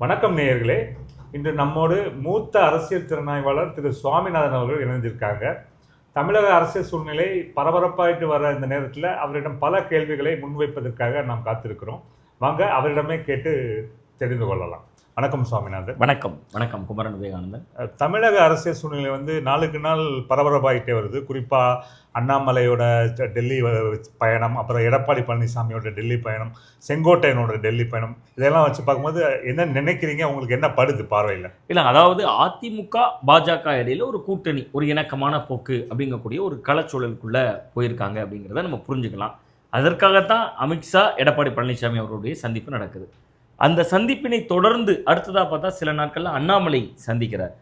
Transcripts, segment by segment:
வணக்கம் நேயர்களே. இன்று நம்மோடு மூத்த அரசியல் திறனாய்வாளர் திரு சுவாமிநாதன் அவர்கள் இணைந்திருக்காங்க. தமிழக அரசியல் சூழ்நிலை பரபரப்பாயிட்டு வர இந்த நேரத்தில் அவரிடம் பல கேள்விகளை முன்வைப்பதற்காக நாம் காத்திருக்கிறோம். வாங்க அவரிடமே கேட்டு தெரிந்து கொள்ளலாம். வணக்கம் சுவாமிநாதன். வணக்கம். வணக்கம் குமரன் விவேகானந்தன். தமிழக அரசியல் சூழ்நிலை வந்து நாளுக்கு நாள் பரபரப்பாகிட்டே வருது. குறிப்பாக அண்ணாமலையோட டெல்லி பயணம் அப்புறம் எடப்பாடி பழனிசாமியோட டெல்லி பயணம் செங்கோட்டையனோட டெல்லி பயணம் இதெல்லாம் வச்சு பார்க்கும்போது என்ன நினைக்கிறீங்க? உங்களுக்கு என்ன படுது பார்வையில்? இல்லை அதாவது அதிமுக பாஜக இடையில ஒரு கூட்டணி ஒரு இணக்கமான போக்கு அப்படிங்கக்கூடிய ஒரு களச்சூழலுக்குள்ள போயிருக்காங்க அப்படிங்கிறத நம்ம புரிஞ்சுக்கலாம். அதற்காகத்தான் அமித்ஷா எடப்பாடி பழனிசாமி அவர்களுடைய சந்திப்பு நடக்குது. அந்த சந்திப்பினை தொடர்ந்து அடுத்ததாக பார்த்தா சில நாட்களில் அண்ணாமலை சந்திக்கிறார்.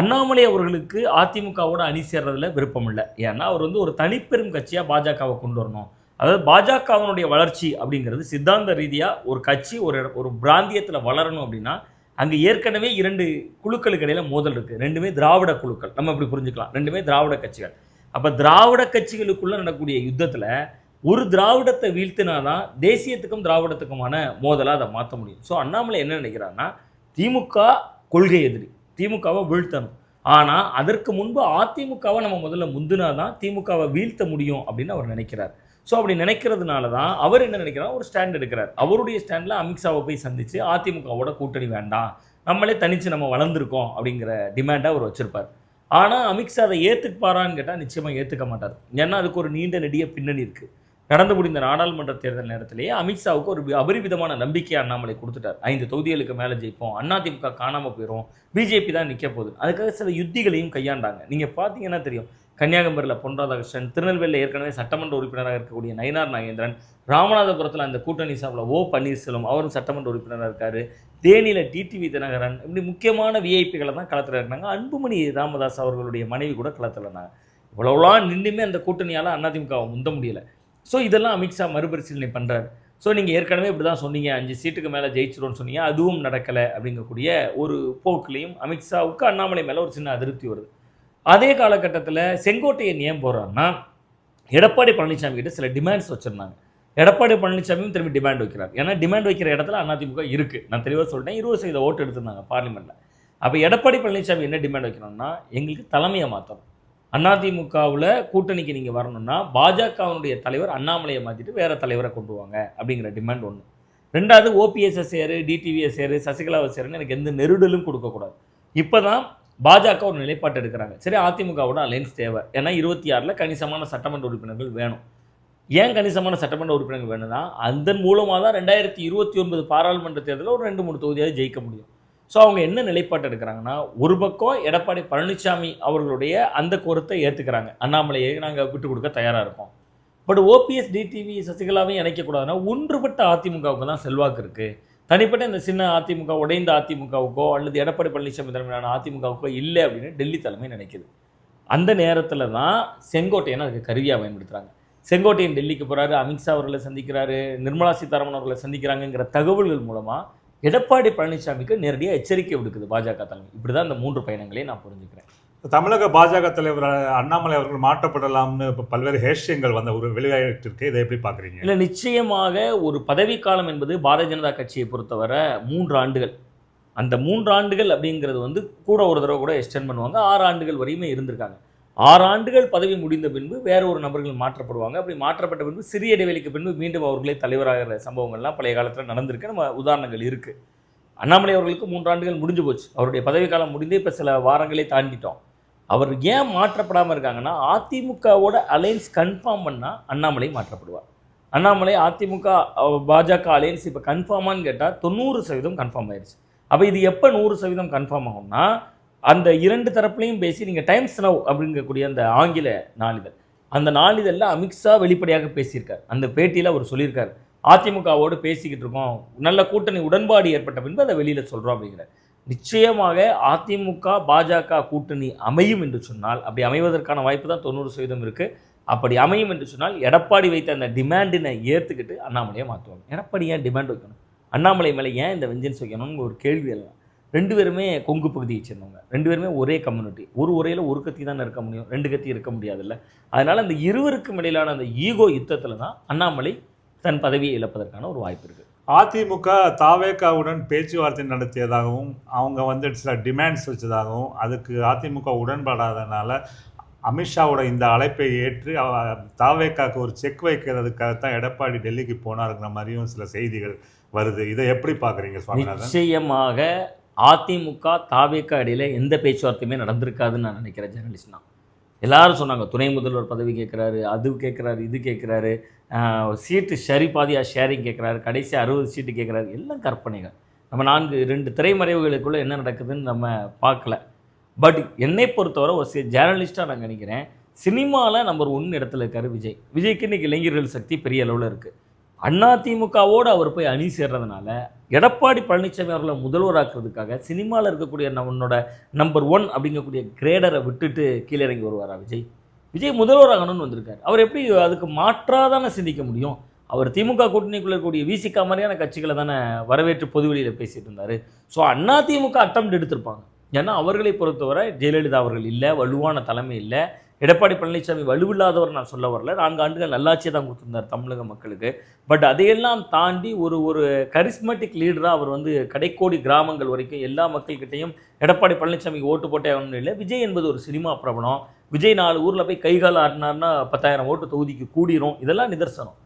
அண்ணாமலை அவர்களுக்கு அதிமுகவோட அணி சேர்றதுல விருப்பம் இல்லை. ஏன்னா அவர் வந்து ஒரு தனிப்பெரும் கட்சியாக பாஜகவை கொண்டு வரணும். அதாவது பாஜகவினுடைய வளர்ச்சி அப்படிங்கிறது சித்தாந்த ரீதியாக ஒரு கட்சி ஒரு ஒரு பிராந்தியத்தில் வளரணும் அப்படின்னா அங்கே ஏற்கனவே இரண்டு குழுக்களுக்கு இடையில் மோதல் இருக்குது ரெண்டுமே திராவிட குழுக்கள். நம்ம இப்படி புரிஞ்சுக்கலாம். ரெண்டுமே திராவிட கட்சிகள். அப்போ திராவிட கட்சிகளுக்குள்ளே நடக்கூடிய யுத்தத்தில் ஒரு திராவிடத்தை வீழ்த்தினாதான் தேசியத்துக்கும் திராவிடத்துக்குமான மோதலாக அதை மாற்ற முடியும். ஸோ அண்ணாமலை என்ன நினைக்கிறான்னா திமுக கொள்கை எதிரி. திமுகவை வீழ்த்தணும். ஆனால் அதற்கு முன்பு அதிமுகவை நம்ம முதல்ல முந்தினா தான் திமுகவை வீழ்த்த முடியும் அப்படின்னு அவர் நினைக்கிறார். ஸோ அப்படி நினைக்கிறதுனால தான் அவர் என்ன நினைக்கிறார்? ஒரு ஸ்டாண்ட் எடுக்கிறார். அவருடைய ஸ்டாண்டில் அமித்ஷாவை போய் சந்தித்து அதிமுகவோட கூட்டணி வேண்டாம். நம்மளே தனித்து நம்ம வளர்ந்துருக்கோம் அப்படிங்கிற டிமாண்டை அவர் வச்சுருப்பார். ஆனால் அமித்ஷா அதை ஏற்றுப்பாரான்னு கேட்டால் நிச்சயமாக ஏற்றுக்க மாட்டார். ஏன்னா அதுக்கு ஒரு நீண்ட நெடிய பின்னணி இருக்குது நடந்து முடிந்த நாடாளுமன்ற தேர்தல் நேரத்திலேயே அமித்ஷாவுக்கு ஒரு அபரிவிதமான நம்பிக்கை அண்ணாமலை கொடுத்துட்டார். ஐந்து தொகுதிகளுக்கு மேலே ஜெயிப்போம். அதிமுக காணாமல் போயிடும் பிஜேபி தான் நிற்க போகுது. அதுக்காக சில யுத்திகளையும் கையாண்டாங்க. நீங்கள் பார்த்தீங்கன்னா தெரியும். கன்னியாகுமரியில் பொன் ராதாகிருஷ்ணன் திருநெல்வேலியில் ஏற்கனவே சட்டமன்ற உறுப்பினராக இருக்கக்கூடிய நயினார் நாகேந்திரன் ராமநாதபுரத்தில் அந்த கூட்டணி சாப்பில் ஓ பன்னீர்செல்வம் அவரும் சட்டமன்ற உறுப்பினராக இருக்கார். தேனியில் டிடிவி தினகரன் இப்படி முக்கியமான விஐபிகளை தான் களத்தில் இருந்தாங்க அன்புமணி ராமதாஸ் அவர்களுடைய மனைவி கூட களத்தில் இருந்தாங்க. இவ்வளோலாம் நின்றுமே அந்த கூட்டணியால் அதிமுகவை முந்த முடியலை. ஸோ இதெல்லாம் அமித்ஷா மறுபரிசீலனை பண்ணுறாரு ஸோ நீங்கள் ஏற்கனவே இப்படி தான் சொன்னீங்க. அஞ்சு சீட்டுக்கு மேலே ஜெயிச்சிரும்னு சொன்னீங்க. அதுவும் நடக்கலை அப்படிங்கக்கூடிய ஒரு போக்குலையும் அமித்ஷாவுக்கு அண்ணாமலை மேலே ஒரு சின்ன அதிருப்தி வருது. அதே காலகட்டத்தில் செங்கோட்டையன் ஏன் போகிறான்னா எடப்பாடி பழனிசாமி கிட்ட சில டிமாண்ட்ஸ் வச்சுருந்தாங்க. எடப்பாடி பழனிசாமியும் திரும்பி டிமாண்ட் வைக்கிறார். ஏன்னா டிமாண்ட் வைக்கிற இடத்துல அதிமுக இருக்குது நான் தெளிவாக சொல்லிட்டேன் இருபது சதவீத ஓட்டு எடுத்திருந்தாங்க பார்லிமெண்ட்டில் அப்போ எடப்பாடி பழனிசாமி என்ன டிமாண்ட் வைக்கணும்னா எங்களுக்கு தலைமையை மாற்றணும் அதிமுகவில் கூட்டணிக்கு நீங்கள் வரணும்னா பாஜகவினுடைய தலைவர் அண்ணாமலையை மாற்றிட்டு வேறு தலைவரை கொண்டு வாங்க அப்படிங்கிற டிமாண்ட் ஒன்று ரெண்டாவது ஓபிஎஸ்ஸை சேரு டிடிவிஎஸ் சேரு சசிகலாவை சேருன்னு எனக்கு எந்த நெருடலும் கொடுக்கக்கூடாது இப்போ தான் பாஜக ஒரு நிலைப்பாட்டு எடுக்கிறாங்க. சரி அதிமுகவோட அலைன்ஸ் தேவை. ஏன்னா இருபத்தி ஆறில் கணிசமான சட்டமன்ற உறுப்பினர்கள் வேணும். ஏன் கணிசமான சட்டமன்ற உறுப்பினர்கள் வேணும்னா அதன் மூலமாக தான் ரெண்டாயிரத்தி இருபத்தி ஒன்பது பாராளுமன்ற தேர்தலில் ஒரு ரெண்டு மூணு தொகுதியாக ஜெயிக்க முடியும். ஸோ அவங்க என்ன நிலைப்பாட்டு எடுக்கிறாங்கன்னா ஒரு பக்கம் எடப்பாடி பழனிசாமி அவர்களுடைய அந்த கோரத்தை ஏற்றுக்கிறாங்க அண்ணாமலையை நாங்கள் விட்டு கொடுக்க தயாராக இருக்கோம். பட் ஓபிஎஸ் டிடிவி சசிகலாவையும் இணைக்கக்கூடாதுன்னா ஒன்றுபட்ட அதிமுகவுக்கு தான் செல்வாக்கு இருக்குது தனிப்பட்ட இந்த சின்ன அதிமுக உடைந்த அதிமுகவுக்கோ அல்லது எடப்பாடி பழனிசாமி தலைமையிலான அதிமுகவுக்கோ இல்லை அப்படின்னு டெல்லி தலைமை நினைக்குது. அந்த நேரத்தில் தான் செங்கோட்டையனை அதுக்கு கருவியாக பயன்படுத்துகிறாங்க செங்கோட்டையன் டெல்லிக்கு போகிறாரு அமித்ஷா அவர்களை சந்திக்கிறாரு நிர்மலா சீதாராமன் அவர்களை சந்திக்கிறாங்கங்கிற தகவல்கள் மூலமாக எடப்பாடி பழனிசாமிக்கு நேரடியாக எச்சரிக்கை விடுக்குது பாஜக தலைமை. இப்படி தான் இந்த மூன்று பயணங்களையும் நான் புரிஞ்சுக்கிறேன். தமிழக பாஜக தலைவர் அண்ணாமலை அவர்கள் மாற்றப்படலாம்னு இப்போ பல்வேறு ஹேஷ்யங்கள் வந்த ஒரு வெளியாயிட்டிருக்கு. இதை எப்படி பார்க்குறீங்க இல்லை நிச்சயமாக ஒரு பதவிக்காலம் என்பது பாரதிய ஜனதா கட்சியை பொறுத்தவரை மூன்று ஆண்டுகள். அந்த மூன்று ஆண்டுகள் அப்படிங்கிறது வந்து கூட ஒரு தடவை கூட எக்ஸ்டெண்ட் பண்ணுவாங்க. ஆறு ஆண்டுகள் வரையுமே இருந்திருக்காங்க. ஆறு ஆண்டுகள் பதவி முடிந்த பின்பு வேற ஒரு நபர்கள் மாற்றப்படுவாங்க. அப்படி மாற்றப்பட்ட பின்பு சிறிய இடைவெளிக்கு பின்பு மீண்டும் அவர்களே தலைவராகிற சம்பவங்கள்லாம் பழைய காலத்தில் நடந்திருக்கு. நம்ம உதாரணங்கள் இருக்குது அண்ணாமலை அவர்களுக்கு மூன்றாண்டுகள் முடிஞ்சு போச்சு. அவருடைய பதவிக்காலம் முடிந்து இப்போ சில வாரங்களே தாண்டிட்டோம். அவர் ஏன் மாற்றப்படாமல் இருக்காங்கன்னா அதிமுகவோட அலைன்ஸ் கன்ஃபார்ம் பண்ணால் அண்ணாமலை மாற்றப்படுவார். அண்ணாமலை அதிமுக பாஜக அலையன்ஸ் இப்போ கன்ஃபார்மான்னு கேட்டால் தொண்ணூறு சதவீதம் கன்ஃபார்ம் ஆயிடுச்சு அப்போ இது எப்போ நூறு சதவீதம் கன்ஃபார்ம் ஆகும்னா அந்த இரண்டு தரப்புலையும் பேசி நீங்கள் டைம்ஸ் நவ் அப்படிங்கக்கூடிய அந்த ஆங்கில நாளிதழ். அந்த நாளிதழில் அமித்ஷா வெளிப்படையாக பேசியிருக்கார். அந்த பேட்டியில் அவர் சொல்லியிருக்கார். அதிமுகவோடு பேசிக்கிட்டு இருக்கோம். நல்ல கூட்டணி உடன்பாடு ஏற்பட்ட பின்பு அதை வெளியில் சொல்கிறோம் அப்படிங்கிறார். நிச்சயமாக அதிமுக பாஜக கூட்டணி அமையும் என்று சொன்னால் அப்படி அமைவதற்கான வாய்ப்பு தான் தொண்ணூறு சதவீதம் இருக்குது அப்படி அமையும் என்று சொன்னால் எடப்பாடி வைத்த அந்த டிமாண்டினை ஏற்றுக்கிட்டு அண்ணாமலையை மாற்றுவாங்க எடப்பாடி ஏன் டிமாண்ட் வைக்கணும்? அண்ணாமலை மேலே ஏன் இந்த வெஞ்சன்ஸ் வைக்கணும்னு ஒரு கேள்வி எல்லாம். ரெண்டு பேருமே கொங்கு பகுதியை சேர்ந்தவங்க. ரெண்டு பேருமே ஒரே கம்யூனிட்டி ஒரு உரையில் ஒரு கத்தி தானே இருக்க முடியும். ரெண்டு கத்தி இருக்க முடியாதுல்ல. அதனால் அந்த இருவருக்கும் இடையிலான அந்த ஈகோ யுத்தத்தில் தான் அண்ணாமலை தன் பதவியை இழப்பதற்கான ஒரு வாய்ப்பு இருக்குது அதிமுக தாவேகாவுடன் பேச்சுவார்த்தை நடத்தியதாகவும் அவங்க வந்து சில டிமாண்ட்ஸ் வச்சதாகவும் அதுக்கு அதிமுக உடன்படாதனால அமித்ஷாவோட இந்த அழைப்பை ஏற்று அவ- தாவேகாக்கு ஒரு செக் வைக்கிறதுக்காகத்தான் எடப்பாடி டெல்லிக்கு போனாருங்கிற மாதிரியும் சில செய்திகள் வருது. இதை எப்படி பார்க்குறீங்க சுவாமிநாதன்? நிச்சயமாக அதிமுக தாவேக்கா இடையில் எந்த பேச்சுவார்த்தையுமே நடந்திருக்காதுன்னு நான் நினைக்கிறேன் ஜெர்னலிஸ்ட் தான் எல்லாரும் சொன்னாங்க துணை முதல்வர் பதவி கேட்குறாரு அது கேட்குறாரு இது கேட்குறாரு சீட்டு சரி பாதியாக ஷேரிங் கேட்குறாரு கடைசி அறுபது சீட்டு கேட்குறாரு எல்லாம் கற்பனைகள். நம்ம நான்கு ரெண்டு திரைமறைவுகளுக்குள்ளே என்ன நடக்குதுன்னு நம்ம பார்க்கல. பட் என்னை பொறுத்தவரை ஒரு ஜேர்னலிஸ்ட்டாக நான் நினைக்கிறேன் சினிமாவில் நம்பர் ஒன்று இடத்துல இருக்காரு விஜய். விஜய்க்கு இன்னைக்கு இளைஞர்கள் சக்தி பெரிய அளவில் இருக்குது அதிமுகவோடு அவர் போய் அணி சேர்றதுனால எடப்பாடி பழனிசாமி அவர்களை முதல்வராக்குறதுக்காக சினிமாவில் இருக்கக்கூடிய நம்மளோட நம்பர் ஒன் அப்படிங்கக்கூடிய கிரேடரை விட்டுட்டு கீழே இறங்கி வருவாரா விஜய்? விஜய் முதல்வராகணும்னு வந்திருக்காரு. அவர் எப்படி அதுக்கு மாற்றாதானே சிந்திக்க முடியும்? அவர் திமுக கூட்டணிக்குள்ளே இருக்கக்கூடிய விசிகா மாதிரியான கட்சிகளை தானே வரவேற்று பொதுவெளியில் பேசிட்டு இருந்தார். ஸோ அண்ணா திமுக அட்டம் எடுத்திருப்பாங்க. ஏன்னா அவர்களை பொறுத்தவரை ஜெயலலிதா அவர்கள் இல்லை வலுவான தலைமை இல்லை. எடப்பாடி பழனிசாமி வலுவில்லாதவர் நான் சொல்ல வரல. நான்கு ஆண்டுகள் நல்லாட்சியை தான் கொடுத்துருந்தார் தமிழக மக்களுக்கு. பட் அதையெல்லாம் தாண்டி ஒரு ஒரு கரிஸ்மெட்டிக் லீடராக அவர் வந்து கடைக்கோடி கிராமங்கள் வரைக்கும் எல்லா மக்கள்கிட்டையும் எடப்பாடி பழனிசாமிக்கு ஓட்டு போட்டே ஆகணும்னு இல்லை. விஜய் என்பது ஒரு சினிமா பிரபலம். விஜய் நாலு ஊரில் போய் கைகால் ஆடினார்னா பத்தாயிரம் ஓட்டு தொகுதிக்கு கூடிரும். இதெல்லாம் நிதர்சனம்.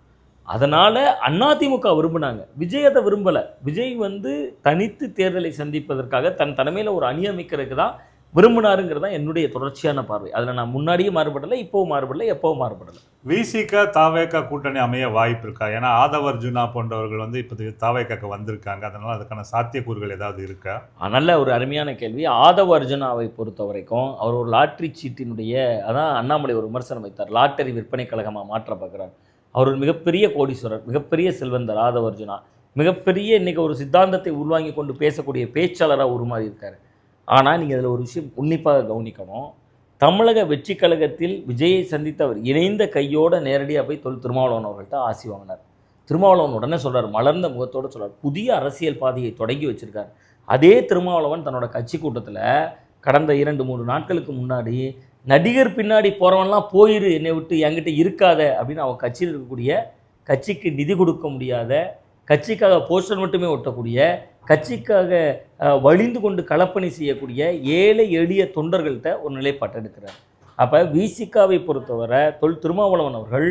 அதனால் அதிமுக விரும்பினாங்க. விஜய் அதை விரும்பலை. விஜய் வந்து தனித்து தேர்தலை சந்திப்பதற்காக தன் தலைமையில் ஒரு அணி அமைக்கிறதுக்கு தான் விரும்பினாருங்கிறது தான் என்னுடைய தொடர்ச்சியான பார்வை. அதில் நான் முன்னாடியும் மாறுபடலை இப்போவும் மாறுபடலை எப்போவும் மாறுபடலை. விசிக தாவேகா கூட்டணி அமைய வாய்ப்பு இருக்கா? ஏன்னா ஆதவ அர்ஜுனா போன்றவர்கள் வந்து இப்போ தாவேகாக்கு வந்திருக்காங்க. அதனால அதுக்கான சாத்தியக்கூறுகள் ஏதாவது இருக்கா? நல்ல ஒரு அருமையான கேள்வி. ஆதவ அர்ஜுனாவை பொறுத்த வரைக்கும் அவர் ஒரு லாட்ரி சீட்டினுடைய அதான் அண்ணாமலை ஒரு விமர்சனம் வைத்தார். லாட்டரி விற்பனை கழகமாக மாற்ற பார்க்குறார். அவர் ஒரு மிகப்பெரிய கோடீஸ்வரர் மிகப்பெரிய செல்வந்தர் ஆதவ அர்ஜுனா. மிகப்பெரிய இன்னைக்கு ஒரு சித்தாந்தத்தை உள்வாங்கி கொண்டு பேசக்கூடிய பேச்சாளராக உருமாறி இருக்கார். ஆனால் நீங்கள் அதில் ஒரு விஷயம் உன்னிப்பாக கவனிக்கணும். தமிழக வெற்றி கழகத்தில் விஜயை சந்தித்தவர் இணைந்த கையோட நேரடியாக போய் தொல் திருமாவளவன் அவர்கள்ட்ட ஆசி வாங்கினார். திருமாவளவன் உடனே சொல்கிறார் மலர்ந்த முகத்தோடு சொல்கிறார் புதிய அரசியல் பாதையை தொடங்கி வச்சுருக்கார். அதே திருமாவளவன் தன்னோட கட்சி கூட்டத்தில் கடந்த இரண்டு மூன்று நாட்களுக்கு முன்னாடி நடிகர் பின்னாடி போகிறவன்லாம் போயிரு என்னை விட்டு என்கிட்ட இருக்காத அப்படின்னு அவன் கட்சியில் இருக்கக்கூடிய கட்சிக்கு நிதி கொடுக்க முடியாத கட்சிக்காக போஸ்டர் மட்டுமே ஒட்டக்கூடிய கட்சிக்காக வழிந்து கொண்டு களப்பணி செய்யக்கூடிய ஏழை எளிய தொண்டர்கள்ட்ட ஒரு நிலைப்பாட்டை எடுக்கிறார். அப்போ விசிகாவை பொறுத்தவரை தொல் திருமாவளவன் அவர்கள்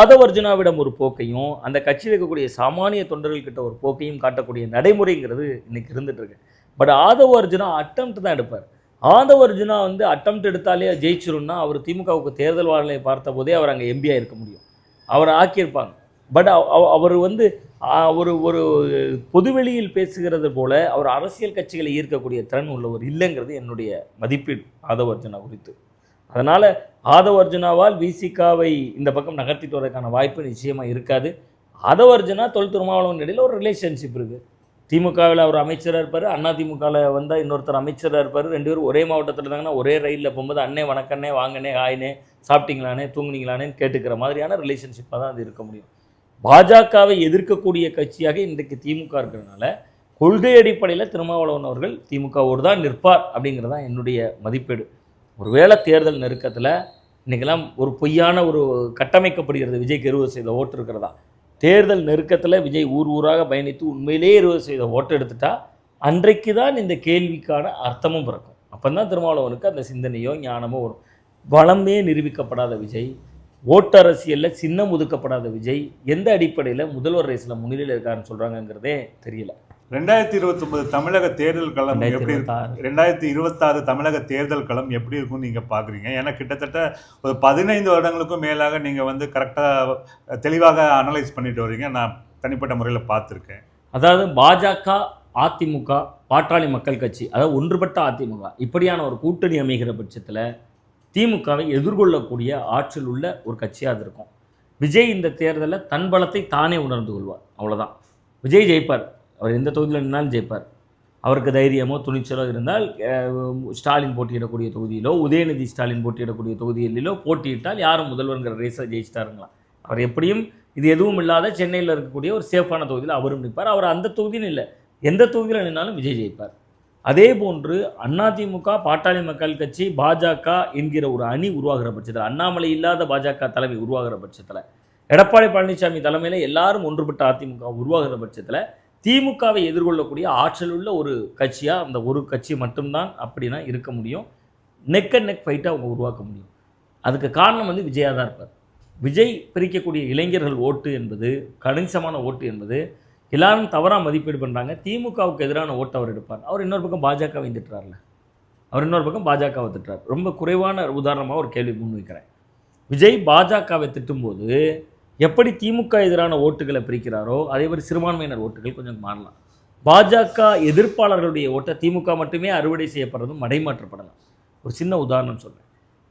ஆதவர்ஜுனாவிடம் ஒரு போக்கையும் அந்த கட்சியில் இருக்கக்கூடிய சாமானிய தொண்டர்கள்கிட்ட ஒரு போக்கையும் காட்டக்கூடிய நடைமுறைங்கிறது இன்னைக்கு இருந்துகிட்ருக்கு பட் ஆதவ அர்ஜுனா அட்டம்ப்ட் தான் எடுப்பார். ஆதவ அர்ஜுனா வந்து அட்டம்ப்ட் எடுத்தாலே ஜெயிச்சிரும்னா அவர் திமுகவுக்கு தேர்தல் வாழ்நிலையை பார்த்த போதே அவர் அங்கே எம்பியாக இருக்க முடியும். அவரை ஆக்கியிருப்பாங்க. பட் அவர் வந்து ஒரு ஒரு பொதுவெளியில் பேசுகிறது போல அவர் அரசியல் கட்சிகளை ஈர்க்கக்கூடிய திறன் உள்ளவர் இல்லைங்கிறது என்னுடைய மதிப்பீடு ஆதவ அர்ஜுனா குறித்து. அதனால் ஆதவ அர்ஜுனாவால் விசிகாவை இந்த பக்கம் நகர்த்திட்டு வரதுக்கான வாய்ப்பு நிச்சயமாக இருக்காது. ஆதவ அர்ஜுனா தொல் திருமாவளவன் இடையில் ஒரு ரிலேஷன்ஷிப் இருக்குது திமுகவில் அவர் அமைச்சராக இருப்பார் அண்ணா திமுகவில் வந்தால் இன்னொருத்தர் அமைச்சராக இருப்பார். ரெண்டு பேரும் ஒரே மாவட்டத்தில் இருந்தாங்கன்னா ஒரே ரயிலில் போகும்போது அண்ணே வணக்கண்ணே வாங்கண்ணே ஹாய்னே சாப்பிட்டீங்களானே தூங்குனீங்களானேன்னு கேட்டுக்கிற மாதிரியான ரிலேஷன்ஷிப்பாக தான் அது இருக்க முடியும். பாஜகவை எதிர்க்கக்கூடிய கட்சியாக இன்றைக்கு திமுக இருக்கிறதுனால கொள்கை அடிப்படையில் திருமாவளவன் அவர்கள் திமுகவோடு தான் நிற்பார் அப்படிங்கிறது தான் என்னுடைய மதிப்பீடு. ஒருவேளை தேர்தல் நெருக்கத்தில் இன்றைக்கெல்லாம் ஒரு பொய்யான ஒரு கட்டமைக்கப்படுகிறது விஜய்க்கு இருபது செய்த ஓட்டு இருக்கிறதா? தேர்தல் நெருக்கத்தில் விஜய் ஊர் ஊராக பயணித்து உண்மையிலேயே இருபது செய்த ஓட்டு எடுத்துட்டா அன்றைக்கு தான் இந்த கேள்விக்கான அர்த்தமும் பிறக்கும். அப்போ தான் திருமாவளவனுக்கு அந்த சிந்தனையோ ஞானமோ வரும். வளமே நிரூபிக்கப்படாத விஜய் ஓட்டரசியலில் சின்னம் ஒதுக்கப்படாத விஜய் எந்த அடிப்படையில் முதல்வர் ரேஸில் முன்னிலையில் இருக்காருன்னு சொல்கிறாங்கங்கிறதே தெரியல. ரெண்டாயிரத்தி இருபத்தொன்பது தமிழக தேர்தல் களம் எப்படி ரெண்டாயிரத்தி இருபத்தாறு. தமிழக தேர்தல் களம் எப்படி இருக்கும்னு நீங்க பாக்குறீங்க? ஏன்னா கிட்டத்தட்ட ஒரு பதினைந்து வருடங்களுக்கும் மேலாக நீங்க வந்து கரெக்டா தெளிவாக அனலைஸ் பண்ணிட்டு வர்றீங்க. நான் தனிப்பட்ட முறையில் பார்த்துருக்கேன். அதாவது பாஜக அதிமுக பாட்டாளி மக்கள் கட்சி அதாவது ஒன்றுபட்ட அதிமுக இப்படியான ஒரு கூட்டணி அமைகிற பட்சத்தில் திமுகவை எதிர்கொள்ளக்கூடிய ஆற்றல் உள்ள ஒரு கட்சியாக அது இருக்கும். விஜய் இந்த தேர்தலில் தன் பலத்தை தானே உணர்ந்து கொள்வார். அவ்வளோதான் விஜய் ஜெயிப்பார். அவர் எந்த தொகுதியில் நின்னாலும் ஜெயிப்பார். அவருக்கு தைரியமோ துணிச்சலோ இருந்தால் ஸ்டாலின் போட்டியிடக்கூடிய தொகுதியிலோ உதயநிதி ஸ்டாலின் போட்டியிடக்கூடிய தொகுதிகளிலோ போட்டியிட்டால் யாரும் முதல்வருங்கிற ரேஸை ஜெயிச்சிட்டாருங்களா அவர் எப்படியும் இது எதுவும் இல்லாத சென்னையில் இருக்கக்கூடிய ஒரு சேஃபான தொகுதியில் அவரும் நிற்பார். அவர் அந்த தொகுதின்னு இல்லை. எந்த தொகுதியில் நின்னாலும் விஜய் ஜெயிப்பார். அதே போன்று அதிமுக பாட்டாளி மக்கள் கட்சி பாஜக என்கிற ஒரு அணி உருவாகிற பட்சத்தில் அண்ணாமலை இல்லாத பாஜக தலைமை உருவாகிற பட்சத்தில் எடப்பாடி பழனிசாமி தலைமையில் எல்லாரும் ஒன்றுபட்ட அதிமுக உருவாகிற பட்சத்தில் திமுகவை எதிர்கொள்ளக்கூடிய ஆற்றல் உள்ள ஒரு கட்சியாக அந்த ஒரு கட்சி மட்டும்தான் அப்படின்னா இருக்க முடியும். நெக் அண்ட் நெக் ஃபைட்டை அவங்க உருவாக்க முடியும். அதுக்கு காரணம் வந்து விஜயா தான் இருப்பார். விஜய் பிரிக்கக்கூடிய இளைஞர்கள் ஓட்டு என்பது கணிசமான ஓட்டு என்பது எல்லாரும் தவறாக மதிப்பீடு பண்ணுறாங்க திமுகவுக்கு எதிரான ஓட்டு அவர் எடுப்பார். அவர் இன்னொரு பக்கம் பாஜகவை திட்டுறாருல அவர் இன்னொரு பக்கம் பாஜகவை திட்டுறார் ரொம்ப குறைவான உதாரணமாக ஒரு கேள்வி முன்வைக்கிறேன் விஜய் பாஜகவை திட்டும்போது எப்படி திமுக எதிரான ஓட்டுகளை பிரிக்கிறாரோ அதே மாதிரி சிறுபான்மையினர் ஓட்டுகள் கொஞ்சம் மாறலாம். பாஜக எதிர்ப்பாளர்களுடைய ஓட்டை திமுக மட்டுமே அறுவடை செய்யப்படுறதும் மடைமாற்றப்படலாம். ஒரு சின்ன உதாரணம் சொல்கிறேன்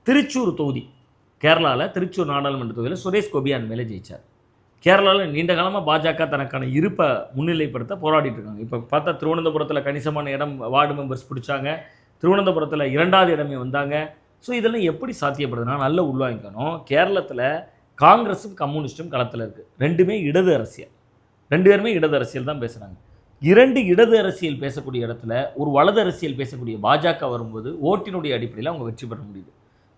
திருச்சூர் தொகுதி கேரளாவில் திருச்சூர் நாடாளுமன்ற தொகுதியில் சுரேஷ் கோபியான் மேலே ஜெயிச்சார். கேரளாவில் நீண்ட காலமாக பாஜக தனக்கான இருப்பை முன்னிலைப்படுத்த போராடிட்டு இருக்காங்க. இப்போ பார்த்தா திருவனந்தபுரத்தில் கணிசமான இடம் வார்டு மெம்பர்ஸ் பிடிச்சாங்க. திருவனந்தபுரத்தில் இரண்டாவது இடமே வந்தாங்க. ஸோ இதெல்லாம் எப்படி சாத்தியப்படுதுன்னா நல்ல உள்வாங்கிக்கணும். கேரளத்தில் காங்கிரஸும் கம்யூனிஸ்டும் களத்தில் இருக்குது ரெண்டுமே இடது அரசியல். ரெண்டு பேருமே இடது அரசியல் தான் பேசுகிறாங்க இரண்டு இடது அரசியல் பேசக்கூடிய இடத்துல ஒரு வலது அரசியல் பேசக்கூடிய பாஜக வரும்போது ஓட்டினுடைய அடிப்படையில் அவங்க வெற்றி பெற முடியுது.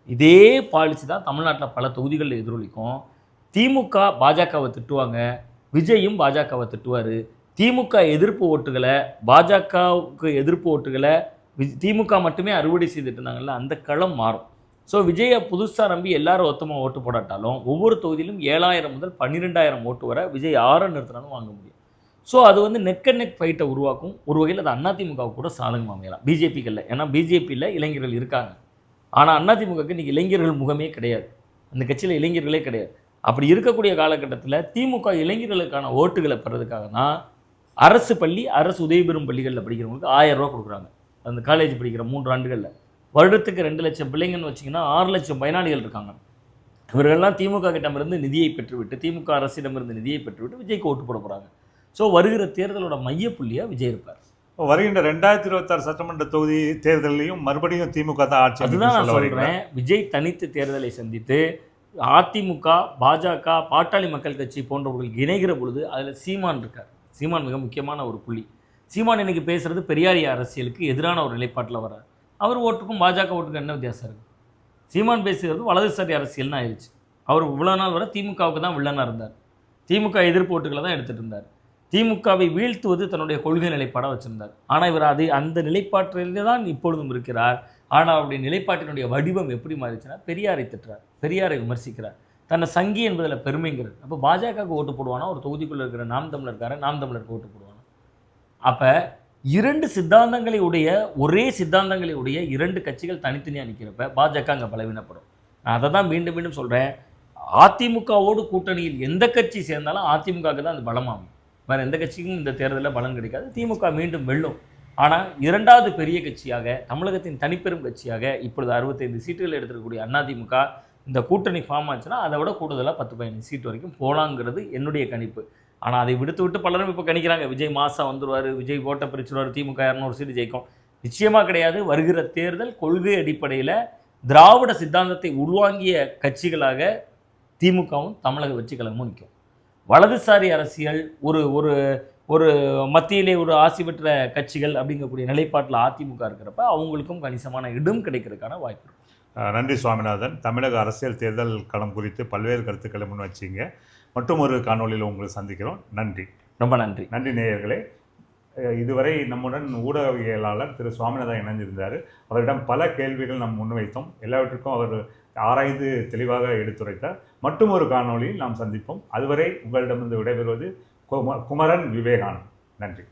இதே பாலிசி தான் தமிழ்நாட்டில் பல தொகுதிகளில் எதிரொலிக்கும். திமுக பாஜகவை திட்டுவாங்க. விஜயும் பாஜகவை திட்டுவார். திமுக எதிர்ப்பு ஓட்டுகளை பாஜகவுக்கு எதிர்ப்பு ஓட்டுகளை திமுக மட்டுமே அறுவடை செய்துட்டு இருந்தாங்கல்ல அந்த களம் மாறும். ஸோ விஜயை புதுசாக நம்பி எல்லாரும் ஒத்தமாக ஓட்டு போடாட்டாலும் ஒவ்வொரு தொகுதியிலும் ஏழாயிரம் முதல் பன்னிரெண்டாயிரம் ஓட்டு வர விஜய் ஆற நிறுத்தினாலும் வாங்க முடியும். ஸோ அது வந்து நெக் அண்ட் நெக் ஃபைட்டை உருவாக்கும். ஒரு வகையில் அது அதிமுகவுக்கு கூட சாதகமாக அமையலாம். பிஜேபிக்கு இல்லை. ஏன்னா பிஜேபியில் இளைஞர்கள் இருக்காங்க. ஆனால் அதிமுகவுக்கு இன்றைக்கி இளைஞர்கள் முகமே கிடையாது. அந்த கட்சியில் இளைஞர்களே கிடையாது. அப்படி இருக்கக்கூடிய காலகட்டத்தில் திமுக இளைஞர்களுக்கான ஓட்டுகளை பெறதுக்காக தான் அரசு பள்ளி அரசு உதவி பெறும் பள்ளிகளில் படிக்கிறவங்களுக்கு ஆயிரம் ரூபா கொடுக்குறாங்க. அந்த காலேஜ் படிக்கிற மூன்று ஆண்டுகளில். வருடத்துக்கு ரெண்டு லட்சம் பிள்ளைங்கன்னு வச்சிங்கன்னா ஆறு லட்சம் பயனாளிகள் இருக்காங்க. இவர்கள்லாம் திமுக கிட்டமிருந்து நிதியை பெற்றுவிட்டு திமுக அரசிடமிருந்து நிதியை பெற்றுவிட்டு விஜய்க்கு ஓட்டு போட போகிறாங்க ஸோ வருகிற தேர்தலோட மையப்புள்ளியாக விஜய் இருப்பார். வருகின்ற ரெண்டாயிரத்தி இருபத்தாறு சட்டமன்ற தொகுதி தேர்தலையும் மறுபடியும் திமுக தான் ஆட்சி அதுதான் நான்? சொல்கிறேன் விஜய் தனித்து தேர்தலை சந்தித்து அதிமுக பாஜக பாட்டாளி மக்கள் கட்சி போன்றவர்கள் இணைகிற பொழுது அதில் சீமான் இருக்கார். சீமான் மிக முக்கியமான ஒரு புள்ளி. சீமான் இன்னைக்கு பேசுகிறது பெரியாரிய அரசியலுக்கு எதிரான ஒரு நிலைப்பாட்டில் வர்றார். அவர் ஓட்டுக்கும் பாஜக ஓட்டுக்கும் என்ன வித்தியாசம் இருக்குது சீமான் பேசுகிறது வலதுசாரி அரசியல்னு ஆயிடுச்சு அவர் இவ்வளோ நாள் வர திமுகவுக்கு தான் வில்லனாக இருந்தார். திமுக எதிர்ப்பு ஓட்டுகளை தான் எடுத்துகிட்டு இருந்தார். திமுகவை வீழ்த்துவது தன்னுடைய கொள்கை நிலைப்பாடாக வச்சுருந்தார். ஆனால் இவர் அது அந்த நிலைப்பாட்டிலே தான் இப்பொழுதும் இருக்கிறார். ஆனால் அவருடைய நிலைப்பாட்டினுடைய வடிவம் எப்படி மாறிச்சுன்னா பெரியாரை திட்டுறார் பெரியாரை விமர்சிக்கிறார். தன்னை சங்கி என்பதில் பெருமைங்கிறது அப்போ பாஜகவுக்கு ஓட்டு போடுவானா? ஒரு தொகுதிக்குள்ளே இருக்கிற நாம் தமிழர்கார நாம் தமிழருக்கு ஓட்டு போடுவானா? அப்போ இரண்டு சித்தாந்தங்களை உடைய ஒரே சித்தாந்தங்களை உடைய இரண்டு கட்சிகள் தனித்தனியாக நிற்கிறப்ப பாஜக அங்கே பலவீனப்படும். நான் அதை தான் மீண்டும் மீண்டும் சொல்கிறேன் அதிமுகவோடு கூட்டணியில் எந்த கட்சி சேர்ந்தாலும் அதிமுகவுக்கு தான் அது பலமாகும். வேறு எந்த கட்சிக்கும் இந்த தேர்தலில் பலம் கிடைக்காது. திமுக மீண்டும் வெல்லும். ஆனால் இரண்டாவது பெரிய கட்சியாக தமிழகத்தின் தனிப்பெரும் கட்சியாக இப்பொழுது அறுபத்தைந்து சீட்டுகள் எடுத்திருக்கக்கூடிய அதிமுக இந்த கூட்டணி ஃபார்ம் ஆச்சுன்னா அதை விட கூடுதலாக பத்து பதினஞ்சு சீட் வரைக்கும் போகலாங்கிறது என்னுடைய கணிப்பு. ஆனால் அதை விடுத்து விட்டு பலரும் இப்போ கணிக்கிறாங்க. விஜய் மாசா வந்துடுவார் விஜய் ஓட்ட பிரிச்சுருவார் திமுக இரநூறு சீட்டு ஜெயிக்கும். நிச்சயமாக கிடையாது. வருகிற தேர்தல் கொள்கை அடிப்படையில் திராவிட சித்தாந்தத்தை உள்வாங்கிய கட்சிகளாக திமுகவும் தமிழக வெற்றி கழகமும் நிற்கும். வலதுசாரி அரசியல் ஒரு ஒரு ஒரு மத்தியிலே ஒரு ஆசி பெற்ற கட்சிகள் அப்படிங்கக்கூடிய நிலைப்பாட்டில் அதிமுக இருக்கிறப்ப அவங்களுக்கும் கணிசமான இடம் கிடைக்கிறதுக்கான வாய்ப்பு நன்றி சுவாமிநாதன். தமிழக அரசியல் தேர்தல் களம் குறித்து பல்வேறு கருத்துக்களை முன் வச்சிங்க. மற்றும் ஒரு காணொளியில் உங்களை சந்திக்கிறோம். நன்றி. ரொம்ப நன்றி. நன்றி நேயர்களே. இதுவரை நம்முடன் ஊடகவியலாளர் திரு சுவாமிநாதன் இணைஞ்சிருந்தார் அவரிடம் பல கேள்விகள் நாம் முன்வைத்தோம் எல்லாவற்றுக்கும் அவர் ஆராய்ந்து தெளிவாக எடுத்துரைத்தார். மற்றும் ஒரு காணொளியில் நாம் சந்திப்போம். அதுவரை உங்களிடமிருந்து விடைபெறுவது குமரன் விவேகானந்த் நன்றி.